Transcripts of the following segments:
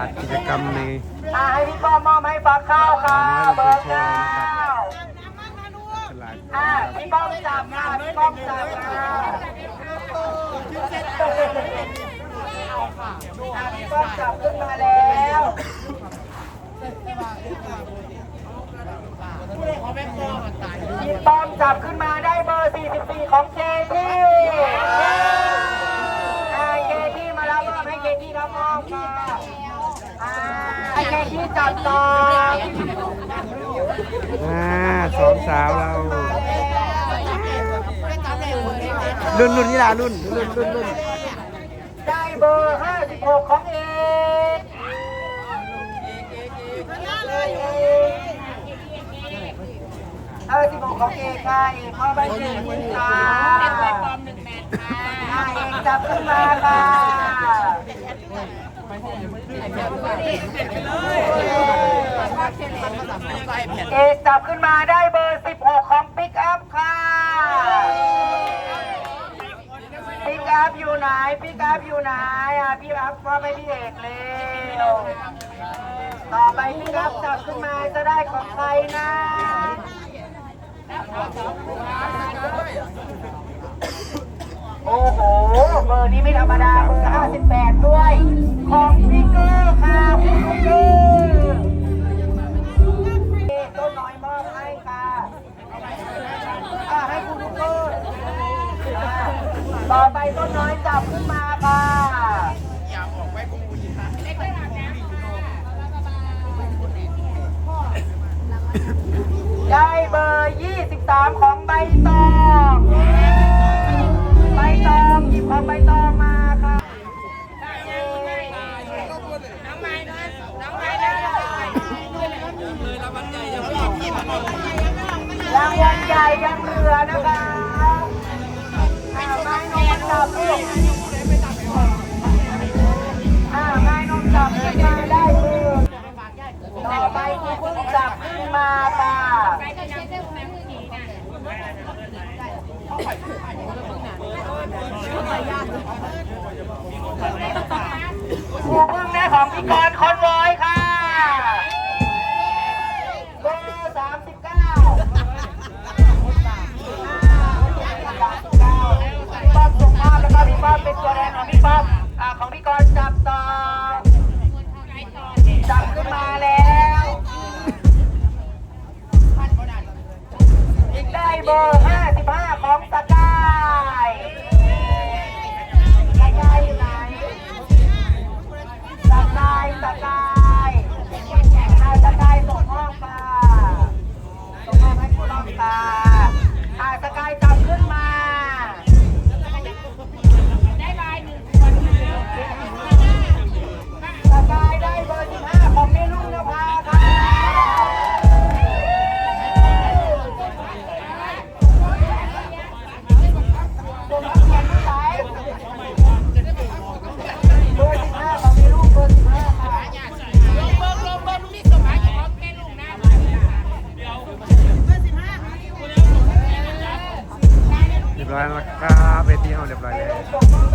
าศกิจกรรมในอ่าให้พี่ป้อมมอบให้ฟักข้าวค่ะเบอร์เก้าอ่าพี่ป้อมจับค่ะพี่ป้อมจับค่ะอ่าพี่ป้อมจับขึ้นมาแล้วพี่ป้อมจับขึ้นมาได้เบอร์ 44 ของเจที่อ่าเจที่มารับมอบให้เจที่รับมอบค่ะอ่าให้เจ ที่จับต่ออ่าสองสาวเรารุ่นรุ่นนี่ล่ะรุ่นรุ่นรุ่นรุ่นได้เบอร์56ของเอกเออ16ของเอกค่ะเอกพ่อใบเอกค่ะเอกจับขึ้นมาค่ะ เอกจับขึ้นมาได้เบอร์ 16 ของปิกอัพค่ะพี่กราฟอยู่ไหนพี่กราฟอยู่ไหนอะพี่กราฟมาไปพี่เอกเร็วต่อไปพี่กราฟจับขึ้นมาจะได้ของใครนะ โอ้โห เบอร์นี้ไม่ธรรมดา เบอร์ 58 ด้วย ของพี่เกอร์ค่ะพี่เกอร์ต้นน้อยมอบให้ค่ะอะ ให้คุณลูกเกอร์ต่อไปต้นน้อยจับขึ้นมาค่ะได้เบอร์ 23 ของใบตอง องหยิบของใบตองมาค่ะรางวัลใหญ่ยังเหลือนะคะอ่าไม้นมจับลูกอ่าไม้นมจับขึ้นมาได้คือต่อไปคือเพิ่งจับขึ้นมาค่ะ ครูพึ่งได้ของพี่กร ใรียบร้อยแล้วครับเวทีเราเรียบร้อยแล้ว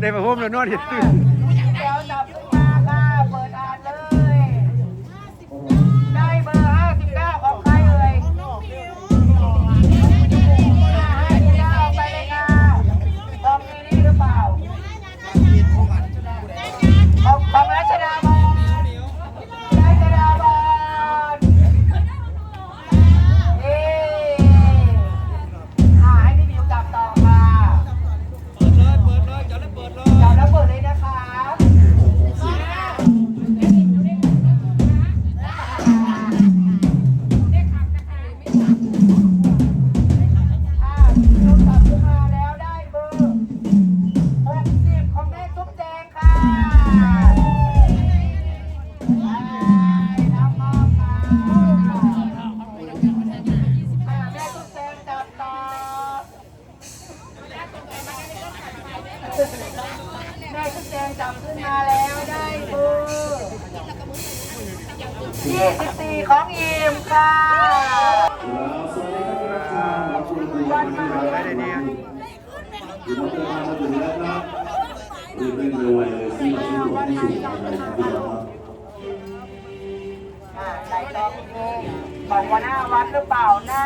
ได้มาพบแล้วนอนอยู่ เรื่อยๆรวยสิ่เที่ดูที่อยู่บน้องบอกว่าหน้าวัดหรือเปล่านะ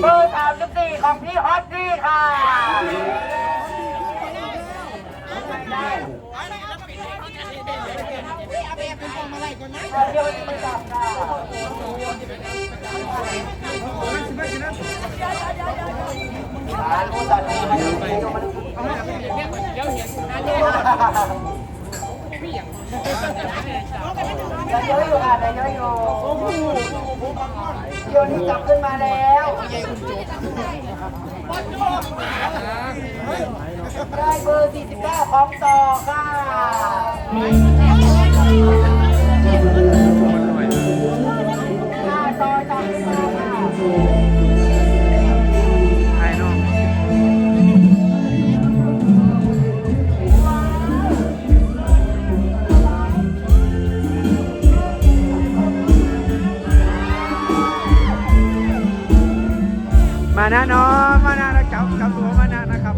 เบอร์สามสิบสี่ของพี่ฮอตดี้ค่ะเดี๋ยวจะไปจับค่ะ เยอะอยู่อะเยอะอยู่เดี๋ยวนี้จับขึ้นมาแล้วได้เบอร์ 49 ของต่อค่ะต่อต่ะ มานะนาะมานะนะเก่าเกับตัวมานะนะครับ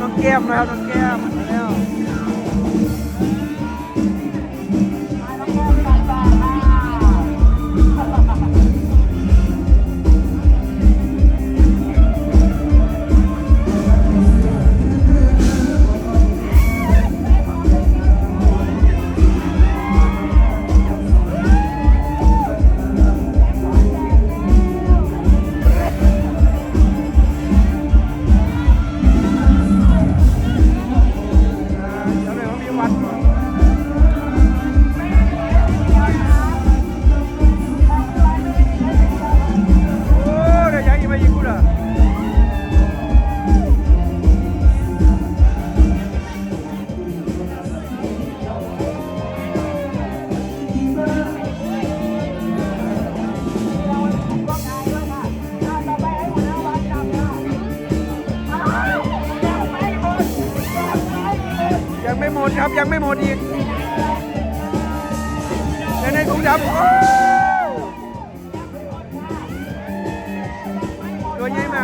น้องแก้มนะครับน้องแก้ม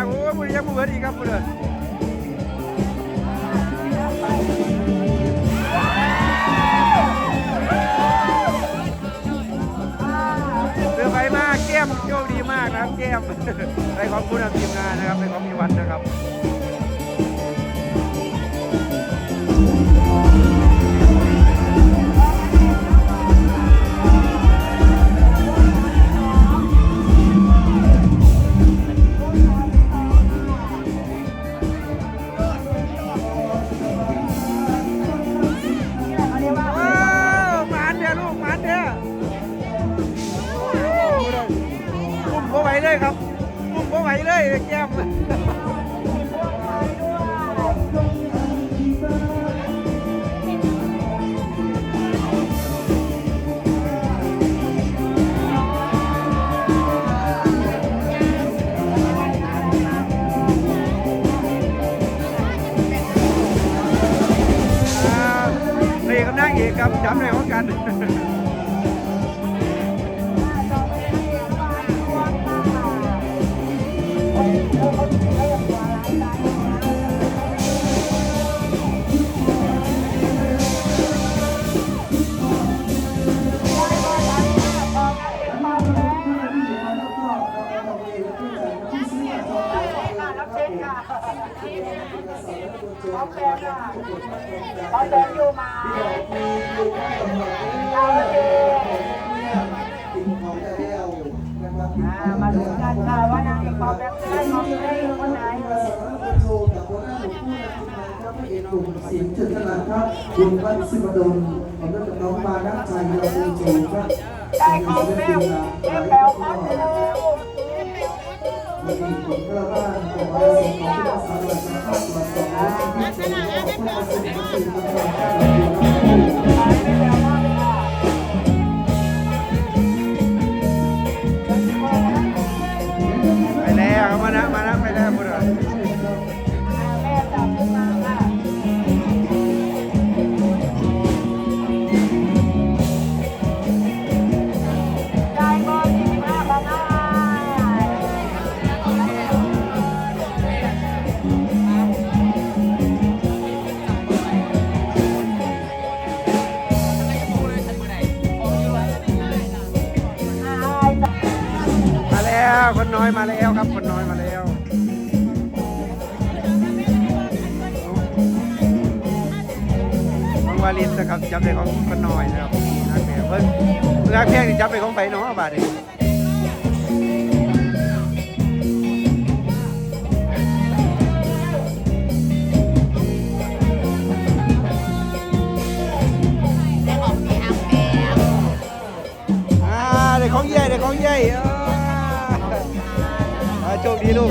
โอ้ยบุรียังไม่เบิดอีกครับบุรีเรือไฟมากแก้มโชคดีมากนะครับแก้มไปขอบคุณทีมงานนะครับไปขอบคุณวัดนะครับ เลยครับอุ้มบ่ไหวเลยแก้มอ่าเพลงกับนางเอกครับจำได้เหมือนกัน ครับคุณวัดสิบดลขอบคุณน้องมานักชัยเราดูจูครับได้ของแม่แม่แป๋วพัดเร็ววันนี้ผมก็บ้านผมมาส่งของที่สารวัตรภาคมาส่งที่สนามที่มาส่งที่สื่อมวลชนครับแคนน้อยมาแล้วครับ คนน้อยมาแล้วของวาลินนะครับจำได้ของคนน้อยนะครับนักแม่เพิ่งนักแพงนี่จำได้ของไปเนาะบาดนี้ได้ของพี่อัพแอมอ่าเด็กของใหญ่เด็กของใหญ่อ่าอ่า โชคดีลูก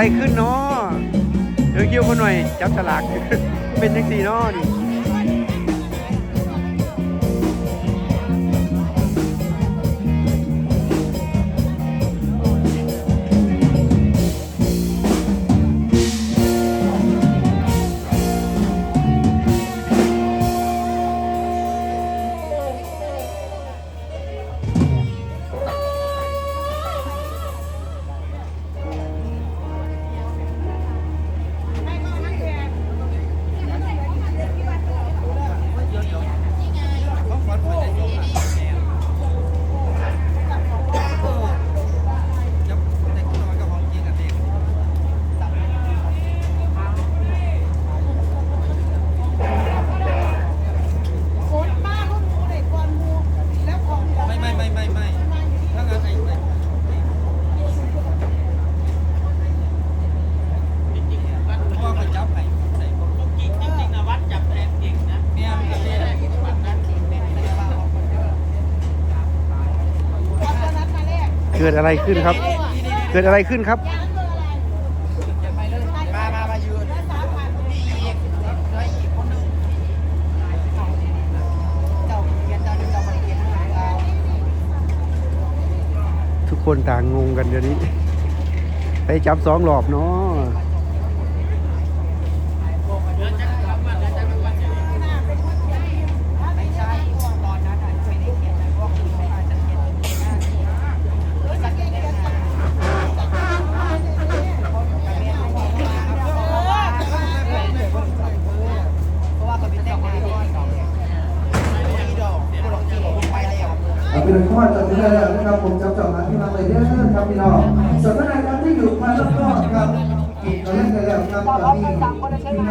อะไรขึ้นเนาะเดี๋ยวคิวคนหน่อยจับฉลากเป็นยังสี่เนาะนี่ เกิดอะไรขึ้นครับ เกิดอะไรขึ้นครับ มามามายืนทุกคนต่างงงกันเดี๋ยวนี้ ไปจับสองหลอบเนาะ เอาเป็นข้อจัดได้แล้วนะ ครับผมจับจ่องนะที่มาเลยเด้อครับพี่น้องส่วนท่านครับที่อยู่ภายรอบๆครับเราเล่นกันแล้วครับตอนนี้มีนั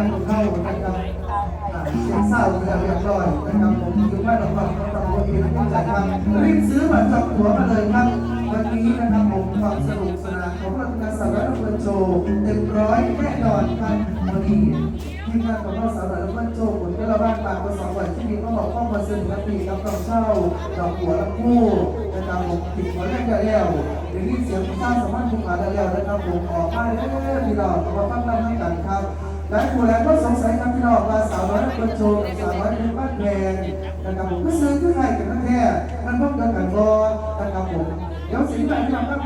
กเข้านะครับเสียงเศร้าเรียบร้อยนะครับผมอยู่บ้านเราฟังเราตำรวเองที่จ่ายครับรีบซื้อบัตรจองตั๋วมาเลยครับวันนี้นะครับผมความสนุกสนานของรัฐการสารวัตรเปิดโชว์เต็มร้อยแน่นอนครับวันนี้ทีมงานของเราสารวัตรเปิดโชว์ ก็ระบ้านปากภาษาวันที่มีก็บอกข้อมาสนุกปีกับต้องเช่าดอกหัวลำพูนะครับผมติดหัวแรกแล้วเดี๋ยวนี้เสียงข้างสามารถทุกขาได้แล้วนะครับผมออกมาเรื่อยๆพี่น้องมาฟังกันทั้งกันครับหลายผู้หลายก็สงสัยครับพี่น้องว่าสาวน้อยคนโชว์สาวน้อยเป็นบ้านแพงนะครับผมก็ซื้อที่ใครกันนั่นแท้มันพบกันกันบ่นะครับผมเดี๋ยวสิ่งที่พี่น้องครับ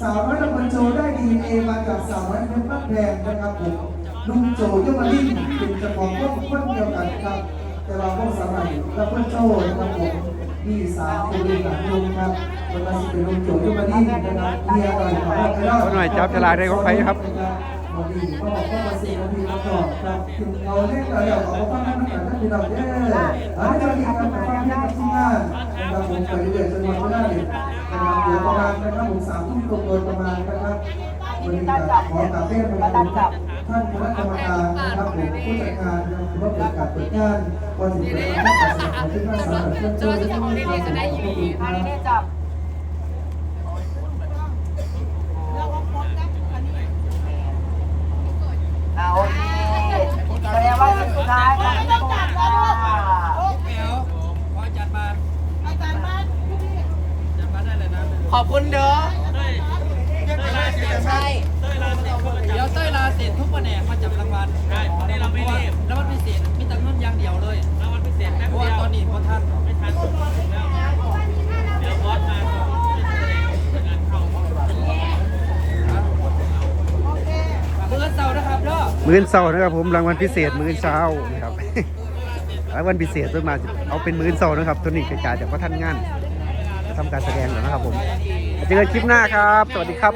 สาวน้อยคนโชว์ได้ดีเอมาจากสาวน้อยเป็นบ้านแพงนะครับผม ลุงโจยมาดิ้นเป็นเจ้าของก็คนเดียวกันครับ แต่เราพวกสมัยแล้วเพื่อนโชว์นะครับผมพี่สาวคนดีกับลุงครับวันนี้เป็นลุงโจยมาดิ้นนะครับเมียหน่อยขอรับไปรอดคนหน่อยจับฉลากได้ของใครครับวันนี้ก็บอกว่ามาสี่นาทีมาก่อนครับถึงเราเล่นเราอยากออกมาฟังกันตั้งแต่ที่เราเด้ออันนี้เราดีกันไปฟังที่ที่งานนะครับผมไปเรื่อยๆจนวันก็ได้นะครับเดี๋ยวประมาณนะครับผมสามทุ่มตรงโดยประมาณนะครับวันนี้ขอกราบเรียนไปถึง ท่านคณะกรรมการนะครับผมผู้จัดการนะครับถือว่าเป็นการเปิดงานวันที่เปิดงานการแสดงของที่น่าสนใจเพื่อนเจ้าที่องมีความสนุกของผู้อันนะนี้จับเอาโอเคแสดงว่าสุดท้ายของทุกคนค่ะขอบคุณเด้อใช่ เดี๋ยวเต้ยลาเสร็จทุกแผนกมาจับรางวัลได้วันนี้เราไม่รีบ แล้ววันพิเศษมีแต่เงินอย่างเดียวเลยแล้ววันพิเศษแม่เพราะว่าตอนนี้พอท่านไม่ทันเดี๋ยวบอสมาก่อนเมื่อเสาร์นะครับเด้อมื้อเช้านะครับผมรางวัลพิเศษมื้อเช้านะครับ รางวัลพิเศษต้นมาเอาเป็นมื้อเช้านะครับตัวนี้กระจายจากพระท่านงานทำการแสดงแล้วนะครับผมเจอกันคลิปหน้าครับ สวัสดีครับ